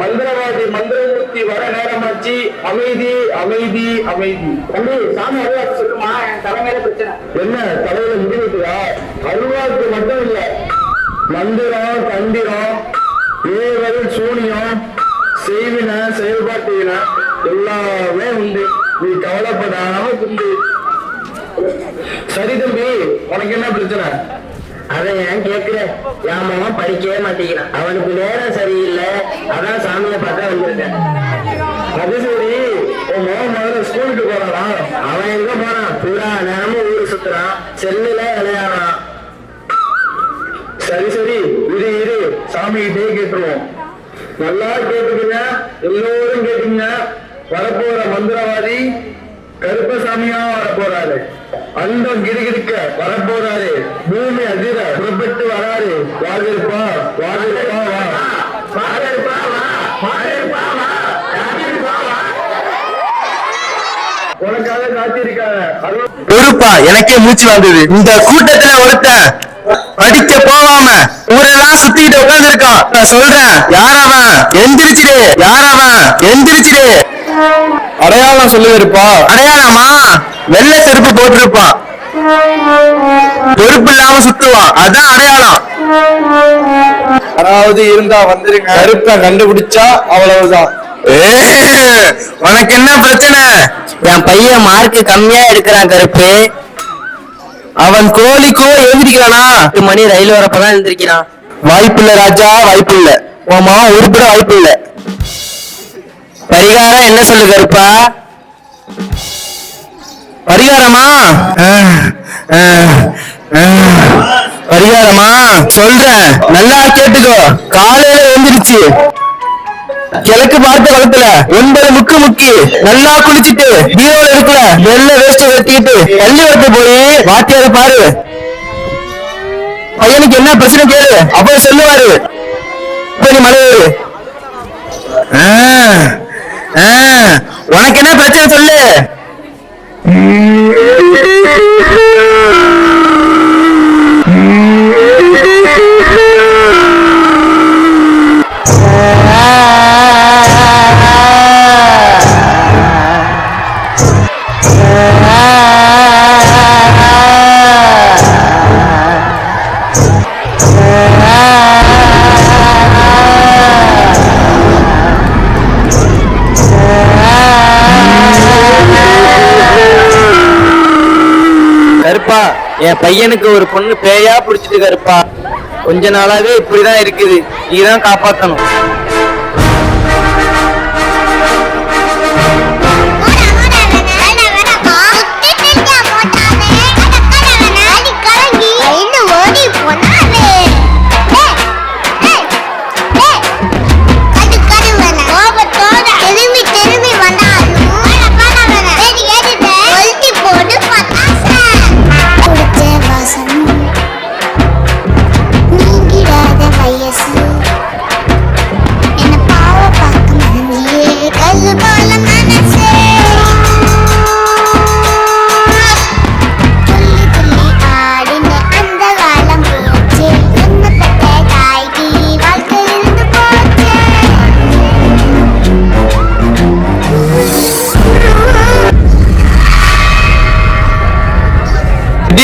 மந்திரவாதி மந்திரமூர்த்தி வர நேரமாச்சு. அமைதி அமைதி அமைதி. தம்பி சாமி அருவாக்கு சொல்லுமா? என் தலைமையில பிரச்சனை. என்ன? தலையில முடிவுட்டுதா அருவாக்கு மட்டும் இல்ல. மந்திரம் தந்திரம் ஏவல் சூனியம் செய்வின செயல்பாட்டின எல்லாமே உண்டு. நீ கவலைப்படாம உண்டு சரி தம்பி உனக்கு என்ன பிரச்சனை? அதை ஏன் கேக்குற என் மகன் படிக்கவே மாட்டேங்கிறான். அவனுக்கு நேரம் சரியில்லை. அதான் சாமியை பார்த்தா வந்திருக்கேன். அது சரி உன் மகன் முதல்ல ஸ்கூலுக்கு போறான் அவன் எங்க போறான்? பூரா நேரமும் ஊரு சுத்துறான். செல்லுல விளையாடுறான். சரி சரி. இரு இரு. சாமிகிட்டே கேட்டுருவோம். நல்லா கேட்டுக்குங்க. எல்லோரும் கேட்டுங்க வரப்போற மந்திரவாதி கருப்பசாமியா வரப்போறாரு. அண்டம் கிடுகிடுக்க வரப்போறாரு. பூமி அதிர புறப்பட்டு வராரு. வாதிருப்பா வாதிருப்பா வா. உனக்காக காத்திருக்காங்க பொறுப்பா எனக்கே மூச்சு வந்தது இந்த கூட்டத்துல ஒருத்தன் படிக்க போகாம ஊரெல்லாம் சுத்திக்கிட்டு உட்கார்ந்திருக்கான் நான் சொல்றேன் யார் அவன் எந்திரிச்சிடு யார் அவன் எந்திரிச்சிடு அடையாளம் சொல்லுவிருப்பா அடையாளமா? வெள்ளை செருப்பு போட்டிருப்பான். பொறுப்பு இல்லாம சுத்துவான். அதான் அடையாளம். யாராவது இருந்தா வந்துருங்க. கருப்பை கண்டுபிடிச்சா அவ்வளவுதான். ஏய், உனக்கு என்ன பிரச்சனை? என் பையன் மார்க் கம்மியா எடுக்கிறான் கருப்பு. அவன் கோழிக்கோ எழுந்திருக்கிறானா எட்டு மணி ரயில் வரப்பதான் எழுந்திருக்கிறான். வாய்ப்பில்லை ராஜா வாய்ப்பில்லை உன் மாவன் உருப்பிட வாய்ப்பில்லை பரிகாரம் என்ன சொல்லு கருப்பா? பரிகாரமா. பரிகாரமா? சொல்றேன். நல்லா கேட்டுக்கோ. காலையில எழுந்திருச்சு. கிழக்கு பார்த்த வளத்துல ஒன்பது முக்கு முக்கி நல்லா குளிச்சிட்டு பீரோல இருக்கிற வெள்ளை வேஷ்டி வெட்டிட்டு பள்ளிக்கூடத்து போய் வாத்தியார பாரு. பையனுக்கு என்ன பிரச்சனை கேளு. அப்ப சொல்லுவாரு. நீ மலையாரு உனக்கு என்ன பிரச்சனை சொல்லு. என் பையனுக்கு ஒரு பொண்ணு பேயா பிடிச்சிட்டு கருப்பா கொஞ்ச நாளாவே இப்படிதான் இருக்குது. நீதான் காப்பாற்றணும்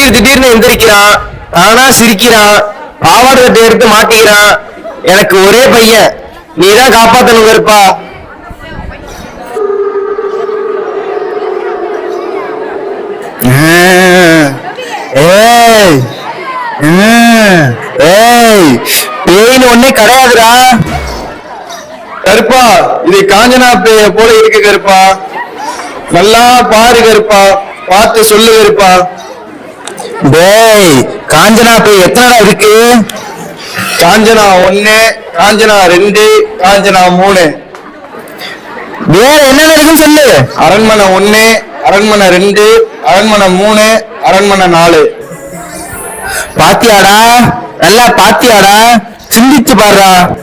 திடீர் திடீர்னு எந்திரிக்கிறான் ஆனா சிரிக்கிறான் பாவாடை சட்டை எடுத்து மாட்டிக்கிறான். எனக்கு ஒரே பையன். நீதான் காப்பாத்தணும் கருப்பா ஏய். ஏய். பேயின் ஒண்ணே கிடையாதுடா கருப்பா இது காஞ்சனா பேய போல இருக்கு கருப்பா. நல்லா பாரு கருப்பா. பார்த்து சொல்லு கருப்பா. டேய் காஞ்சனா பேய் எத்தனைடா இருக்கு? காஞ்சனா ஒண்ணு காஞ்சனா ரெண்டு காஞ்சனா மூணு. வேற என்னென்ன இருக்குன்னு சொல்லு. அரண்மனை ஒண்ணு அரண்மனை ரெண்டு அரண்மனை மூணு அரண்மனை நாலு. பாத்தியாடா? நல்லா பாத்தியாடா? சிந்திச்சு பாருடா.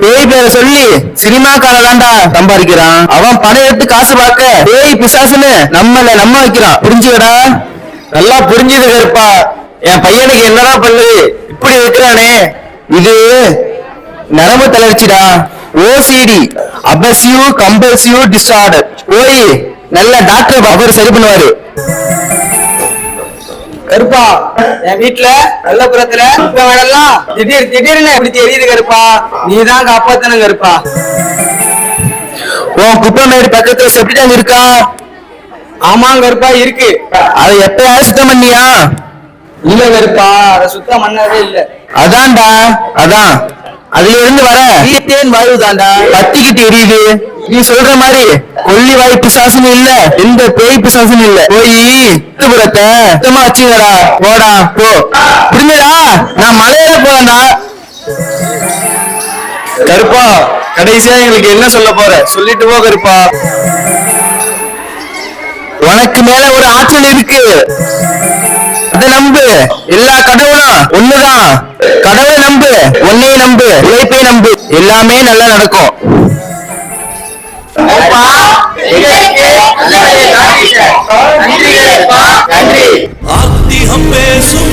பேய் பேரை சொல்லி சினிமாக்காரதான்டா சம்பாதிக்கிறான். அவன் பணம் எடுத்து காசு பார்க்க பேய் பிசாசுன்னு நம்மள நம்ம வைக்கிறான். புரிஞ்சுக்கடா நல்லா புரிஞ்சுது கருப்பா என் பையனுக்கு என்னடா பண்ணுது? இப்படி வைக்கிறானே இது நரம்பு தளர்ச்சிடா. ஓசிடி அபசிவ் கம்பல்சிவ் டிஸார்டர் போய் நல்ல டாக்டர் அவர் சரி பண்ணுவாரு. கருப்பா என் வீட்டுல நல்லபுரத்துல வேணலாம் திடீர் திடீர்னு எப்படி தெரியுது கருப்பா? நீ தான் காப்பாத்தணும் கருப்பா. உன் குப்பமேடு பக்கத்துல செப்டி டேங்க் இருக்கா? ஆமாங்க கருப்பா இருக்கு. அதை எப்பயாவது சுத்தம் பண்ணியா இல்ல கருப்பா அதை சுத்தம் பண்ணவே இல்ல. அதான்டா அதான். அதுல இருந்து வர ஈத்தேன் வாயு தான்டா கத்திக்கிட்டு எரியுது நீ சொல்ற மாதிரி கொல்லி வாய் பிசாசுன்னு இல்ல? எந்த பேய் பிசாசுன்னு இல்ல. போய் சுத்தமா வச்சுங்கடா போடா போ. புரிஞ்சடா நான் மலையில போறேன்டா. கருப்பா கடைசியா எங்களுக்கு என்ன சொல்ல போற? சொல்லிட்டு போ கருப்பா. உனக்கு மேல ஒரு ஆற்றல் இருக்கு. அதை நம்பு. எல்லா கடவுளும் ஒண்ணுதான். கடவுளை நம்பு. உன்னையும் நம்பு. உழைப்பை நம்பு. எல்லாமே நல்லா நடக்கும். ஆத்திகம் பேசும்